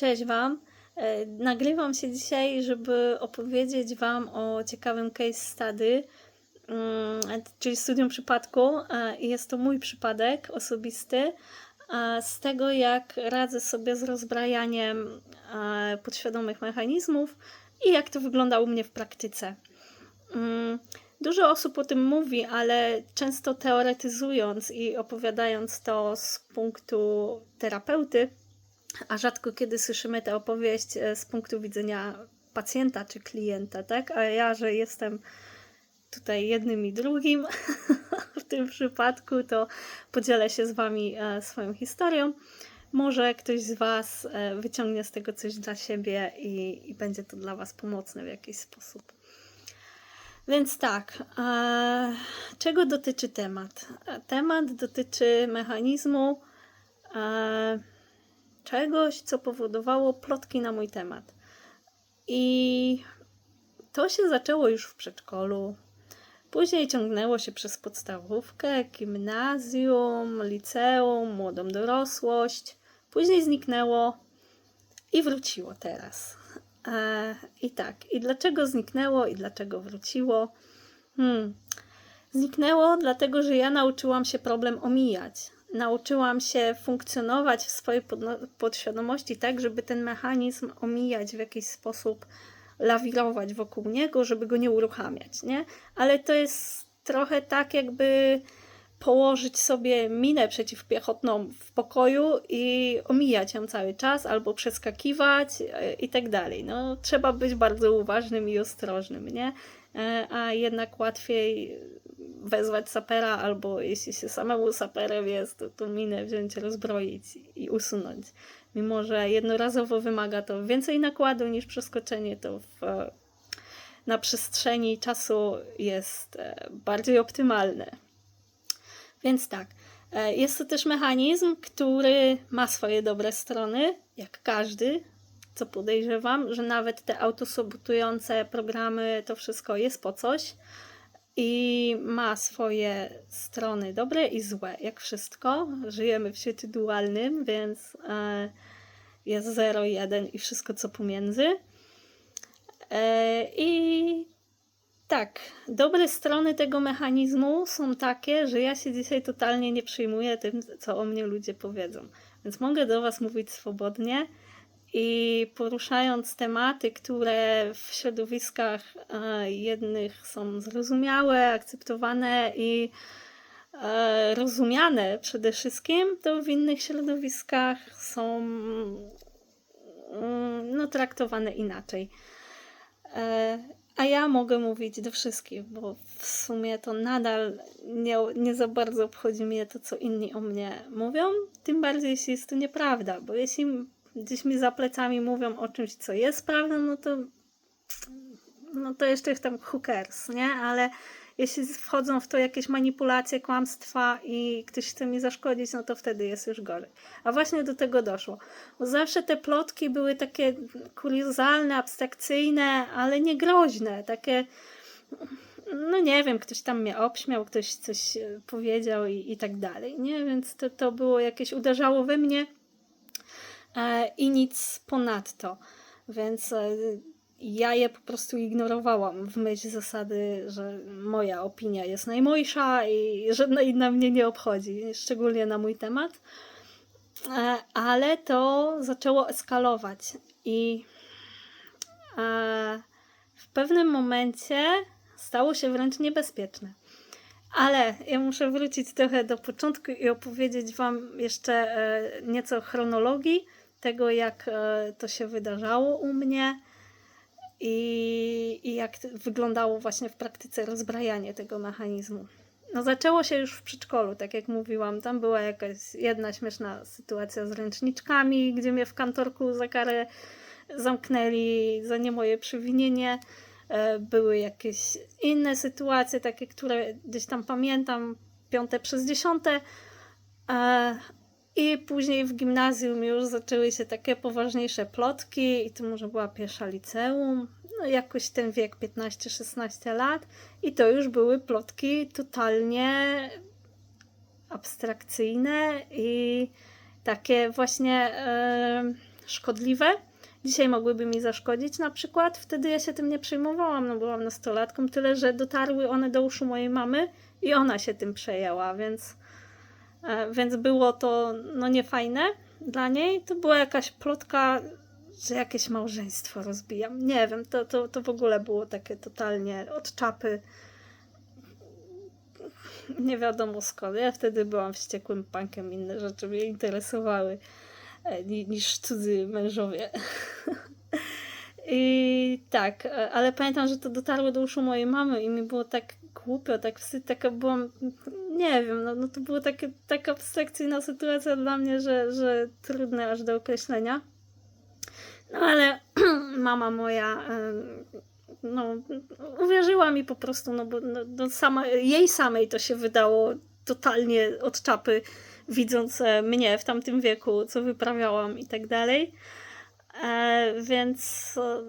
Cześć Wam. E, Nagrywam się dzisiaj, żeby opowiedzieć Wam o ciekawym case study, mm, czyli studium przypadku. E, Jest to mój przypadek osobisty z tego, jak radzę sobie z rozbrajaniem e, podświadomych mechanizmów i jak to wygląda u mnie w praktyce. Mm, Dużo osób o tym mówi, ale często teoretyzując i opowiadając to z punktu terapeuty, a rzadko kiedy słyszymy tę opowieść e, z punktu widzenia pacjenta czy klienta, tak? A ja, że jestem tutaj jednym i drugim w tym przypadku, to podzielę się z Wami e, swoją historią. Może ktoś z Was e, wyciągnie z tego coś dla siebie i, i będzie to dla Was pomocne w jakiś sposób. Więc tak, e, czego dotyczy temat? Temat dotyczy mechanizmu e, czegoś, co powodowało plotki na mój temat. I to się zaczęło już w przedszkolu. Później ciągnęło się przez podstawówkę, gimnazjum, liceum, młodą dorosłość. Później zniknęło i wróciło teraz. E, I tak, i dlaczego zniknęło i dlaczego wróciło? Hmm. Zniknęło dlatego, że ja nauczyłam się problem omijać. Nauczyłam się funkcjonować w swojej podświadomości tak, żeby ten mechanizm omijać w jakiś sposób, lawirować wokół niego, żeby go nie uruchamiać, nie? Ale to jest trochę tak, jakby położyć sobie minę przeciwpiechotną w pokoju i omijać ją cały czas, albo przeskakiwać e, i tak dalej. No, trzeba być bardzo uważnym i ostrożnym, nie? E, A jednak łatwiej wezwać sapera, albo jeśli się samemu saperem jest, to tą minę wziąć, rozbroić i usunąć. Mimo, że jednorazowo wymaga to więcej nakładu niż przeskoczenie, to w, na przestrzeni czasu jest e, bardziej optymalne. Więc tak, e, jest to też mechanizm, który ma swoje dobre strony, jak każdy, co podejrzewam, że nawet te autosabotujące programy, to wszystko jest po coś i ma swoje strony dobre i złe, jak wszystko. Żyjemy w świecie dualnym, więc e, jest 0, 1 i wszystko co pomiędzy. E, I tak, dobre strony tego mechanizmu są takie, że ja się dzisiaj totalnie nie przejmuję tym, co o mnie ludzie powiedzą. Więc mogę do Was mówić swobodnie i poruszając tematy, które w środowiskach e, jednych są zrozumiałe, akceptowane i e, rozumiane przede wszystkim, to w innych środowiskach są mm, no, traktowane inaczej. E, a ja mogę mówić do wszystkich, bo w sumie to nadal nie, nie za bardzo obchodzi mnie to, co inni o mnie mówią. Tym bardziej, jeśli jest to nieprawda, bo jeśli gdzieś mi za plecami mówią o czymś, co jest prawdą, no to no to jeszcze tam hookers, nie? Ale jeśli wchodzą w to jakieś manipulacje, kłamstwa i ktoś chce mi zaszkodzić, no to wtedy jest już gorzej. A właśnie do tego doszło. Bo zawsze te plotki były takie kuriozalne, abstrakcyjne, ale nie groźne. Takie, no nie wiem, ktoś tam mnie obśmiał, ktoś coś e, powiedział i, i tak dalej, nie? Więc to, to było jakieś, uderzało we mnie i nic ponadto. Więc e, ja je po prostu ignorowałam w myśl zasady, że moja opinia jest najmojsza i żadna inna mnie nie obchodzi, szczególnie na mój temat. E, Ale to zaczęło eskalować i e, w pewnym momencie stało się wręcz niebezpieczne. Ale ja muszę wrócić trochę do początku i opowiedzieć Wam jeszcze e, nieco chronologii tego, jak e, to się wydarzało u mnie i, i jak wyglądało właśnie w praktyce rozbrajanie tego mechanizmu. No zaczęło się już w przedszkolu, tak jak mówiłam. Tam była jakaś jedna śmieszna sytuacja z ręczniczkami, gdzie mnie w kantorku za karę zamknęli za nie moje przewinienie. E, Były jakieś inne sytuacje, takie, które gdzieś tam pamiętam, piąte przez dziesiąte. I później w gimnazjum już zaczęły się takie poważniejsze plotki, i to może była pierwsza liceum, no jakoś ten wiek 15-16 lat, i to już były plotki totalnie abstrakcyjne i takie właśnie e, szkodliwe. Dzisiaj mogłyby mi zaszkodzić na przykład. Wtedy ja się tym nie przejmowałam, no byłam nastolatką, tyle że dotarły one do uszu mojej mamy i ona się tym przejęła, więc, więc było to no niefajne dla niej. To była jakaś plotka, że jakieś małżeństwo rozbijam. Nie wiem, to, to, to w ogóle było takie totalnie od czapy. Nie wiadomo skąd. Ja wtedy byłam wściekłym punkiem, inne rzeczy mnie interesowały e, ni- niż cudzy mężowie. I tak, e, ale pamiętam, że to dotarło do uszu mojej mamy i mi było tak głupio, tak wstyd, taka byłam, nie wiem, no, no to była takie, taka abstrakcyjna sytuacja dla mnie, że, że trudne aż do określenia. No ale mama moja, no, uwierzyła mi po prostu, no bo no, no sama, jej samej to się wydało totalnie od czapy, widząc e, mnie w tamtym wieku, co wyprawiałam i tak dalej. E, więc e,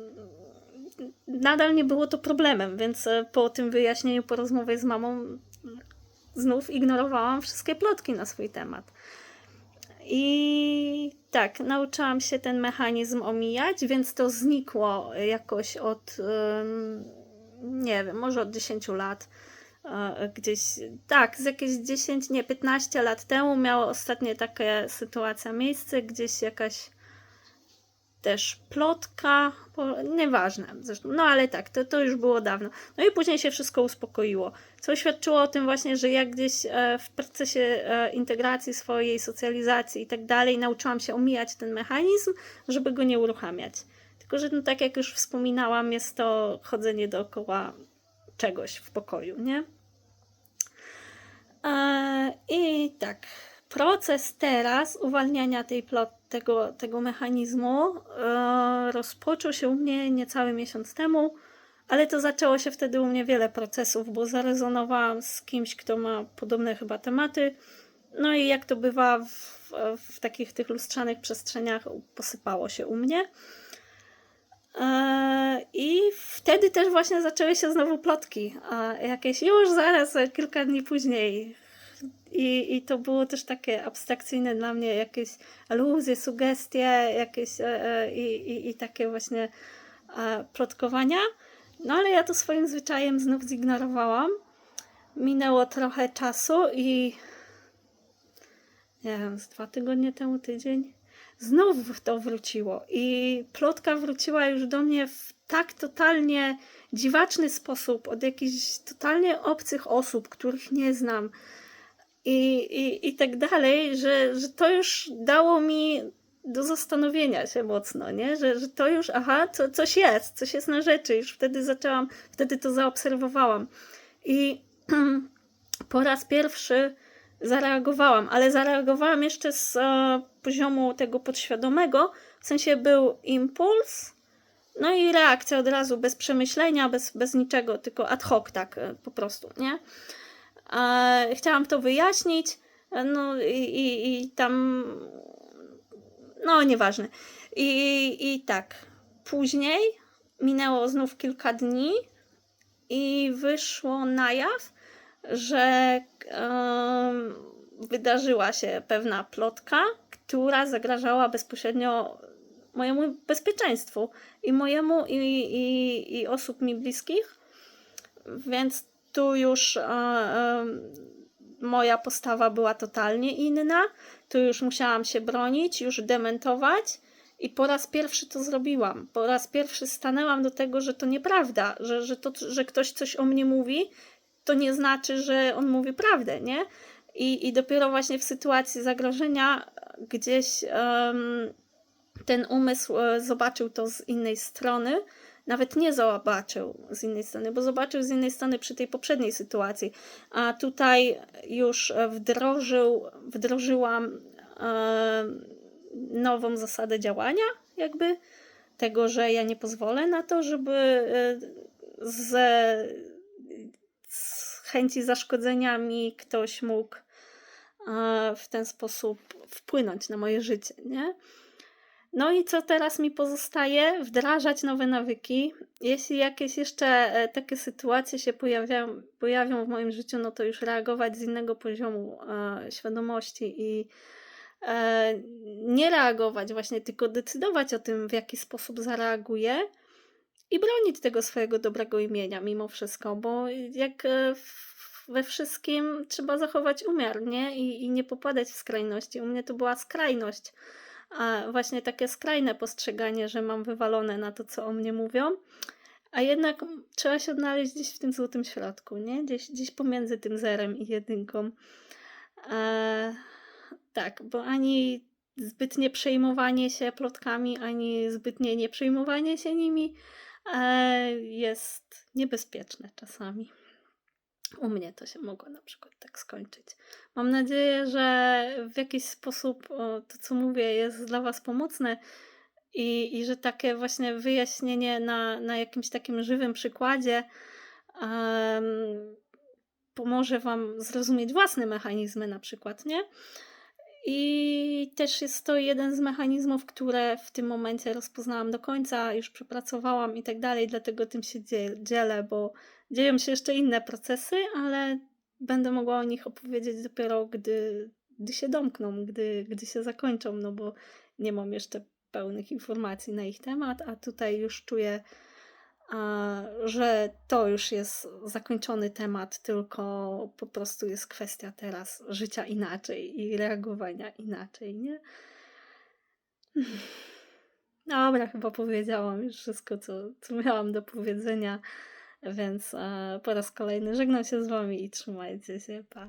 nadal nie było to problemem, więc e, po tym wyjaśnieniu, po rozmowie z mamą, znów ignorowałam wszystkie plotki na swój temat. I tak, nauczyłam się ten mechanizm omijać, więc to znikło jakoś od, nie wiem, może od 10 lat. Gdzieś, tak, z jakieś 10, nie, 15 lat temu miała ostatnie taka sytuacja miejsce, gdzieś jakaś też plotka, nieważne zresztą, no ale tak, to, to już było dawno. No i później się wszystko uspokoiło, co świadczyło o tym właśnie, że jak gdzieś e, w procesie e, integracji swojej, socjalizacji i tak dalej nauczyłam się omijać ten mechanizm, żeby go nie uruchamiać. Tylko, że no, tak jak już wspominałam, jest to chodzenie dookoła czegoś w pokoju, nie? E, I tak, proces teraz uwalniania tej plot, tego, tego mechanizmu e, rozpoczął się u mnie niecały miesiąc temu, ale to zaczęło się wtedy u mnie wiele procesów, bo zarezonowałam z kimś, kto ma podobne chyba tematy. No i jak to bywa w, w takich tych lustrzanych przestrzeniach, posypało się u mnie. E, I wtedy też właśnie zaczęły się znowu plotki. E, Jakieś już zaraz, e, kilka dni później. I, I to było też takie abstrakcyjne dla mnie, jakieś aluzje, sugestie, jakieś e, e, i, i, takie właśnie e, plotkowania. No ale ja to swoim zwyczajem znów zignorowałam. Minęło trochę czasu i nie wiem, z dwa tygodnie temu, tydzień, znów to wróciło. I plotka wróciła już do mnie w tak totalnie dziwaczny sposób, od jakichś totalnie obcych osób, których nie znam. I, i, i tak dalej, że, że to już dało mi do zastanowienia się mocno, nie? Że, że to już, aha, co, coś jest, coś jest na rzeczy. Już wtedy zaczęłam, wtedy to zaobserwowałam. I po raz pierwszy zareagowałam, ale zareagowałam jeszcze z e, poziomu tego podświadomego, w sensie był impuls, no i reakcja od razu, bez przemyślenia, bez, bez niczego, tylko ad hoc, tak e, po prostu, nie? Chciałam to wyjaśnić, no i, i, i tam, no nieważne. I, I tak, później minęło znów kilka dni i wyszło na jaw, że wydarzyła się pewna plotka, która zagrażała bezpośrednio mojemu bezpieczeństwu i mojemu i, i, i osób mi bliskich. Więc tu już e, e, moja postawa była totalnie inna. Tu już musiałam się bronić, już dementować. I po raz pierwszy to zrobiłam. Po raz pierwszy stanęłam do tego, że to nieprawda, że, że to, że ktoś coś o mnie mówi, to nie znaczy, że on mówi prawdę, nie? I, i dopiero właśnie w sytuacji zagrożenia gdzieś em, ten umysł e, zobaczył to z innej strony. Nawet nie zobaczył z innej strony, bo zobaczył z innej strony przy tej poprzedniej sytuacji. A tutaj już wdrożył, wdrożyłam e, nową zasadę działania, jakby tego, że ja nie pozwolę na to, żeby e, ze, z chęci zaszkodzenia mi ktoś mógł e, w ten sposób wpłynąć na moje życie, nie? No i co teraz mi pozostaje? Wdrażać nowe nawyki. Jeśli jakieś jeszcze e, takie sytuacje się pojawiają, pojawią w moim życiu, no to już reagować z innego poziomu e, świadomości i e, nie reagować właśnie, tylko decydować o tym, w jaki sposób zareaguję i bronić tego swojego dobrego imienia mimo wszystko, bo jak e, we wszystkim trzeba zachować umiar, nie? I, I nie popadać w skrajności. U mnie to była skrajność, a właśnie takie skrajne postrzeganie, że mam wywalone na to, co o mnie mówią. A jednak trzeba się odnaleźć gdzieś w tym złotym środku, nie? Gdzieś, gdzieś pomiędzy tym zerem i jedynką. E, tak, bo ani zbytnie przejmowanie się plotkami, ani zbytnie nie przejmowanie się nimi e, jest niebezpieczne czasami. U mnie to się mogło na przykład tak skończyć. Mam nadzieję, że w jakiś sposób to, co mówię, jest dla Was pomocne i, i że takie właśnie wyjaśnienie na, na jakimś takim żywym przykładzie em, pomoże Wam zrozumieć własne mechanizmy, na przykład, nie? I też jest to jeden z mechanizmów, które w tym momencie rozpoznałam do końca, już przepracowałam i tak dalej, dlatego tym się dzie- dzielę, bo dzieją się jeszcze inne procesy, ale będę mogła o nich opowiedzieć dopiero, gdy, gdy się domkną, gdy, gdy się zakończą, no bo nie mam jeszcze pełnych informacji na ich temat, a tutaj już czuję, a, że to już jest zakończony temat, tylko po prostu jest kwestia teraz życia inaczej i reagowania inaczej, nie? Dobra, chyba powiedziałam już wszystko, co, co miałam do powiedzenia, więc e, po raz kolejny żegnam się z Wami i trzymajcie się, pa.